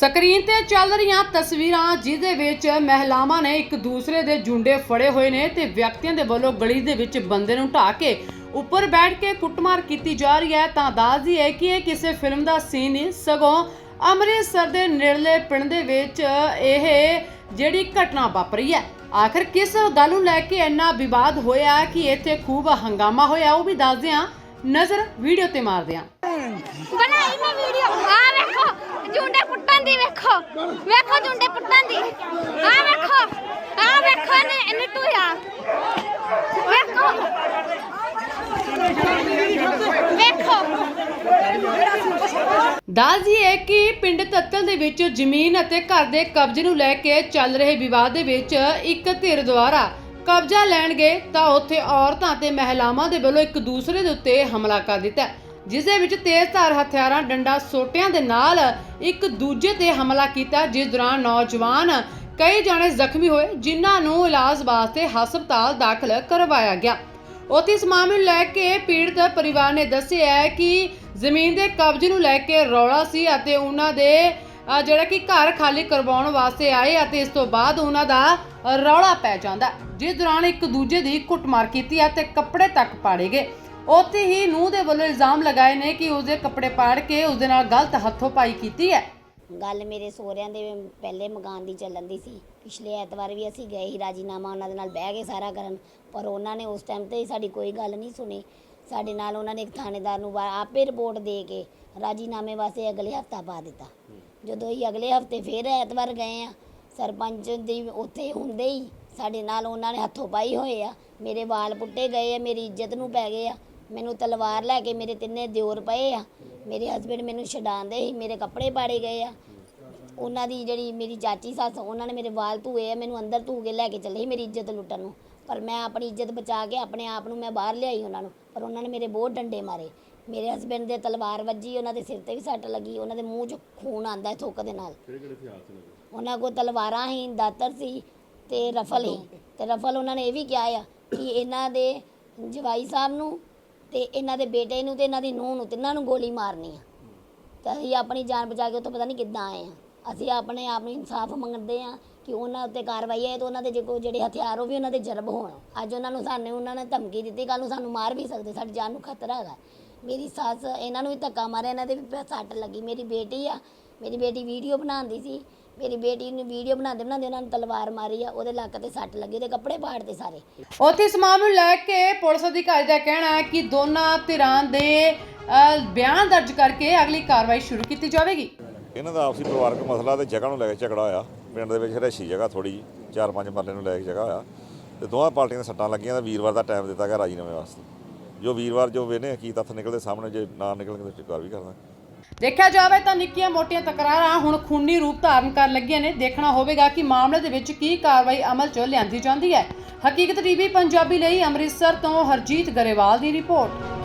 Screen ਤੇ ਚੱਲ ਰਹੀਆਂ ਤਸਵੀਰਾਂ ਜਿਹਦੇ ਵਿੱਚ ਮਹਿਲਾਵਾਂ ਨੇ ਇੱਕ ਦੂਸਰੇ ਦੇ ਜੁੰਡੇ ਫੜੇ ਹੋਏ ਨੇ ਤੇ ਵਿਅਕਤੀਆਂ ਦੇ ਵੱਲੋਂ ਗਲੀ ਦੇ ਵਿੱਚ ਬੰਦੇ ਨੂੰ ਢਾ ਕੇ ਉੱਪਰ ਬੈਠ ਕੇ ਕੁੱਟਮਾਰ ਕੀਤੀ ਜਾ ਰਹੀ ਹੈ। ਤਾਂ ਦੱਸਦੀ ਹੈ ਕਿ ਇਹ ਕਿਸੇ ਫਿਲਮ ਦਾ ਸੀਨ ਨਹੀਂ ਸਗੋਂ ਅੰਮ੍ਰਿਤਸਰ ਦੇ ਨੇੜਲੇ ਪਿੰਡ ਦੇ ਵਿੱਚ ਇਹ ਜਿਹੜੀ ਘਟਨਾ ਵਾਪਰੀ ਹੈ। ਆਖਰ ਕਿਸ ਗੱਲ ਨੂੰ ਲੈ ਕੇ ਇੰਨਾ ਵਿਵਾਦ ਹੋਇਆ ਕਿ ਇੱਥੇ ਖੂਬ ਹੰਗਾਮਾ ਹੋਇਆ ਉਹ ਵੀ ਦੱਸਦੇ ਹਾਂ। ਨਜ਼ਰ ਵੀਡੀਓ ਤੇ ਮਾਰਦੇ ਹਾਂ। ਬਣਾਈ ਮੈਂ ਵੀਡੀਓ। ਆ ਵੇਖੋ, ਜੁੰਡੇ ਪੁੱਟਣ ਦੀ ਵੇਖੋ। ਵੇਖੋ ਜੁੰਡੇ ਪੁੱਟਣ ਦੀ। ਆ ਵੇਖੋ ਆ ਵੇਖੋ ਨੇ ਨਿਟੂਆ ਵੇਖੋ। ਵੇਖੋ। ਦੱਸਦੀ ਹੈ ਕਿ ਪਿੰਡ ਤੱਤਲ ਦੇ ਵਿੱਚ ਜ਼ਮੀਨ ਅਤੇ ਘਰ ਦੇ ਕਬਜ਼ੇ ਨੂੰ ਲੈ ਕੇ ਚੱਲ ਰਹੇ ਵਿਵਾਦ ਦੇ ਵਿੱਚ ਇੱਕ ਧਿਰ ਦੁਆਰਾ ਕਬਜ਼ਾ ਲੈਣ ਗਏ ਤਾਂ ਉੱਥੇ ਔਰਤਾਂ ਤੇ ਮਹਿਲਾਵਾਂ ਦੇ ਵੱਲੋਂ ਇੱਕ ਦੂਸਰੇ ਦੇ ਉੱਤੇ ਹਮਲਾ ਕਰ ਦਿੱਤਾ। ਜਿਸ ਦੇ ਵਿੱਚ ਤੇਜ਼ਧਾਰ ਹਥਿਆਰਾਂ, ਡੰਡਾ ਸੋਟਿਆਂ ਦੇ ਨਾਲ ਇੱਕ ਦੂਜੇ ਤੇ ਹਮਲਾ ਕੀਤਾ, ਜਿਸ ਦੌਰਾਨ ਨੌਜਵਾਨ ਕਈ ਜਾਣੇ ਜ਼ਖਮੀ ਹੋਏ, ਜਿਨ੍ਹਾਂ ਨੂੰ ਇਲਾਜ ਵਾਸਤੇ ਹਸਪਤਾਲ ਦਾਖਲ ਕਰਵਾਇਆ ਗਿਆ। ਉੱਥੇ ਇਸ ਮਾਮਲੇ ਨੂੰ ਲੈ ਕੇ ਪੀੜਤ ਪਰਿਵਾਰ ਨੇ ਦੱਸਿਆ ਹੈ ਕਿ ਜ਼ਮੀਨ ਦੇ ਕਬਜ਼ੇ ਨੂੰ ਲੈ ਕੇ ਰੌਲਾ ਸੀ ਅਤੇ ਉਹਨਾਂ ਦੇ ਜਿਹੜਾ ਕਿ ਘਰ ਖਾਲੀ ਕਰਵਾਉਣ ਵਾਸਤੇ ਆਏ ਅਤੇ ਇਸ ਤੋਂ ਬਾਅਦ ਉਹਨਾਂ ਦਾ ਰੌਲਾ ਪੈ ਜਾਂਦਾ। ਜਿਸ ਦੌਰਾਨ ਇੱਕ ਦੂਜੇ ਦੀ ਕੁੱਟਮਾਰ ਕੀਤੀ ਅਤੇ ਕੱਪੜੇ ਤੱਕ ਪਾੜੇ ਗਏ। ਉੱਥੇ ਹੀ ਨੂੰਹ ਦੇ ਵੱਲੋਂ ਇਲਜ਼ਾਮ ਲਗਾਏ ਨੇ ਕਿ ਉਸਦੇ ਕੱਪੜੇ ਪਾੜ ਕੇ ਉਸਦੇ ਨਾਲ ਗਲਤ ਹੱਥੋਂ ਪਾਈ ਕੀਤੀ ਹੈ। ਗੱਲ ਮੇਰੇ ਸਹੁਰਿਆਂ ਦੇ ਪਹਿਲੇ ਮਕਾਨ ਦੀ ਚੱਲਣ ਦੀ ਸੀ। ਪਿਛਲੇ ਐਤਵਾਰ ਵੀ ਅਸੀਂ ਗਏ ਸੀ, ਰਾਜੀਨਾਮਾ ਉਹਨਾਂ ਦੇ ਨਾਲ ਬਹਿ ਕੇ ਸਾਰਾ ਕਰਨ, ਪਰ ਉਹਨਾਂ ਨੇ ਉਸ ਟਾਈਮ ਤੇ ਸਾਡੀ ਕੋਈ ਗੱਲ ਨਹੀਂ ਸੁਣੀ। ਸਾਡੇ ਨਾਲ ਉਹਨਾਂ ਨੇ ਇੱਕ ਥਾਣੇਦਾਰ ਨੂੰ ਵਾ- ਆਪੇ ਰਿਪੋਰਟ ਦੇ ਕੇ ਰਾਜੀਨਾਮੇ ਵਾਸਤੇ ਅਗਲੇ ਹਫਤਾ ਪਾ ਦਿੱਤਾ। ਜਦੋਂ ਹੀ ਅਗਲੇ ਹਫ਼ਤੇ ਫਿਰ ਐਤਵਾਰ ਗਏ ਆ, ਸਰਪੰਚ ਦੀ ਉੱਥੇ ਹੁੰਦੇ ਹੀ ਸਾਡੇ ਨਾਲ ਉਹਨਾਂ ਨੇ ਹੱਥੋਂ ਪਾਈ ਹੋਏ ਆ। ਮੇਰੇ ਵਾਲ ਪੁੱਟੇ ਗਏ ਆ, ਮੇਰੀ ਇੱਜ਼ਤ ਨੂੰ ਪੈ ਗਏ ਆ। ਮੈਨੂੰ ਤਲਵਾਰ ਲੈ ਕੇ ਮੇਰੇ ਤਿੰਨੇ ਦਿਓਰ ਪਏ ਆ। ਮੇਰੇ ਹਸਬੰਡ ਮੈਨੂੰ ਛਡਾਉਂਦੇ ਸੀ, ਮੇਰੇ ਕੱਪੜੇ ਪਾੜੇ ਗਏ ਆ। ਉਹਨਾਂ ਦੀ ਜਿਹੜੀ ਮੇਰੀ ਚਾਚੀ ਸੱਸ, ਉਹਨਾਂ ਨੇ ਮੇਰੇ ਵਾਲ ਧੂਏ ਆ, ਮੈਨੂੰ ਅੰਦਰ ਧੂ ਕੇ ਲੈ ਕੇ ਚੱਲੇ ਸੀ ਮੇਰੀ ਇੱਜ਼ਤ ਲੁੱਟਣ ਨੂੰ। ਪਰ ਮੈਂ ਆਪਣੀ ਇੱਜ਼ਤ ਬਚਾ ਕੇ ਆਪਣੇ ਆਪ ਨੂੰ ਮੈਂ ਬਾਹਰ ਲਿਆਈ ਉਹਨਾਂ ਨੂੰ। ਪਰ ਉਹਨਾਂ ਨੇ ਮੇਰੇ ਬਹੁਤ ਡੰਡੇ ਮਾਰੇ। ਮੇਰੇ ਹਸਬੰਡ ਦੇ ਤਲਵਾਰ ਵੱਜੀ, ਉਹਨਾਂ ਦੇ ਸਿਰ ਤੇ ਵੀ ਸੱਟ ਲੱਗੀ, ਉਹਨਾਂ ਦੇ ਮੂੰਹ 'ਚ ਖੂਨ ਆਂਦਾ ਥੁੱਕ ਦੇ ਨਾਲ। ਉਹਨਾਂ ਕੋਲ ਤਲਵਾਰਾਂ ਹੀ ਦਾਤਰ ਸੀ ਤੇ ਰਫਲ ਹੀ ਤੇ ਰਫਲ ਉਹਨਾਂ ਨੇ ਇਹ ਵੀ ਕਿਹਾ ਆ ਕਿ ਇਹਨਾਂ ਦੇ ਜਵਾਈ ਸਾਹਿਬ ਨੂੰ ਤੇ ਇਹਨਾਂ ਦੇ ਬੇਟੇ ਨੂੰ ਤੇ ਇਹਨਾਂ ਦੀ ਨੂੰਹ ਨੂੰ, ਤਿੰਨਾਂ ਨੂੰ ਗੋਲੀ ਮਾਰਨੀ ਆ। ਤਾਂ ਅਸੀਂ ਆਪਣੀ ਜਾਨ ਬਚਾ ਕੇ ਉੱਥੋਂ ਪਤਾ ਨਹੀਂ ਕਿੱਦਾਂ ਆਏ ਆ। ਅਸੀਂ ਆਪਣੇ ਆਪ ਨੂੰ ਇਨਸਾਫ ਮੰਗਦੇ ਆ ਕਿ ਉਹਨਾਂ ਉੱਤੇ ਕਾਰਵਾਈ ਹੈ ਤੇ ਉਹਨਾਂ ਦੇ ਜੇ ਜਿਹੜੇ ਹਥਿਆਰ ਉਹ ਵੀ ਉਹਨਾਂ ਦੇ ਜਰਬ ਹੋਣ। ਅੱਜ ਉਹਨਾਂ ਨੂੰ ਸਾਨੂੰ ਉਹਨਾਂ ਨੇ ਧਮਕੀ ਦਿੱਤੀ ਕੱਲ ਨੂੰ ਸਾਨੂੰ ਮਾਰ ਵੀ ਸਕਦੇ, ਸਾਡੀ ਜਾਨ ਨੂੰ ਖਤਰਾ ਹੈਗਾ। ਮੇਰੀ ਸੱਸ, ਇਹਨਾਂ ਨੂੰ ਵੀ ਧੱਕਾ ਮਾਰਿਆ, ਇਹਨਾਂ ਦੇ ਵੀ ਸੱਟ ਲੱਗੀ। ਮੇਰੀ ਬੇਟੀ ਆ, ਮੇਰੀ ਬੇਟੀ ਵੀਡੀਓ ਬਣਾਉਂਦੀ ਸੀ। ਮੇਰੀ ਬੇਟੀ ਨੂੰ ਵੀਡੀਓ ਬਣਾਉਂਦੇ ਬਣਾਉਂਦੇ ਉਹਨਾਂ ਨੂੰ ਤਲਵਾਰ ਮਾਰੀ ਆ ਉਹਦੇ ਲੱਕ ਤੇ ਸੱਟ ਲੱਗੀ ਉਹਦੇ ਕੱਪੜੇ ਪਾੜਦੇ ਸਾਰੇ। ਉੱਥੇ ਇਸ ਮਾਮਲੇ ਨੂੰ ਲੈ ਕੇ ਪੁਲਿਸ ਅਧਿਕਾਰੀ ਦਾ ਕਹਿਣਾ ਹੈ ਕਿ ਦੋਨਾਂ ਧਿਰਾਂ ਦੇ ਅ, ਬਿਆਨ ਦਰਜ ਕਰਕੇ ਅਗਲੀ ਕਾਰਵਾਈ ਸ਼ੁਰੂ ਕੀਤੀ ਜਾਵੇਗੀ। ਇਹਨਾਂ ਦਾ ਆਪਸੀ ਪਰਿਵਾਰਕ ਮਸਲਾ ਤੇ ਜਗ੍ਹਾ ਨੂੰ ਲੈ ਕੇ ਝਗੜਾ ਹੋਇਆ। ਪਿੰਡ ਦੇ ਵਿੱਚ ਹਰੇਸ਼ੀ ਜਗ੍ਹਾ ਥੋੜੀ ਚਾਰ ਪੰਜ ਮਰਲੇ ਨੂੰ ਲੈ ਕੇ ਜਗ੍ਹਾ ਹੋਇਆ। ਤੇ ਦੋਵਾਂ ਪਾਰਟੀਆਂ ਦੇ ਸੱਟਾਂ ਲੱਗੀਆਂ ਤਾਂ ਵੀਰਵਾਰ ਦਾ ਟਾਈਮ ਦਿੱਤਾ ਗਿਆ ਰਾਜੀਨਾਮੇ ਵਾਸਤੇ। ਜੋ ਵੀਰਵਾਰ ਜੋ ਵੇਨੇ ਕੀ ਤੱਥ ਨਿਕਲਦੇ ਸਾਹਮਣੇ ਜੇ ਨਾ ਨਿਕਲਣਗੇ ਤਾਂ ਕਾਰਵਾਈ ਕਰਦਾ ਦੇਖਿਆ ਜਾਵੇ ਤਾਂ ਨਿੱਕੀਆਂ ਮੋਟੀਆਂ ਤਕਰਾਰਾਂ ਹੁਣ ਖੂਨੀ ਰੂਪ ਧਾਰਨ ਕਰਨ ਲੱਗੀਆਂ ਨੇ। ਦੇਖਣਾ ਹੋਵੇਗਾ ਕਿ ਮਾਮਲੇ ਦੇ ਵਿੱਚ ਕੀ ਕਾਰਵਾਈ ਅਮਲ 'ਚ ਲਿਆਂਦੀ ਜਾਂਦੀ ਹੈ। ਹਕੀਕਤ ਟੀਵੀ, ਪੰਜਾਬੀ ਲਈ ਅੰਮ੍ਰਿਤਸਰ ਤੋਂ ਹਰਜੀਤ ਗਰੇਵਾਲ ਦੀ ਰਿਪੋਰਟ।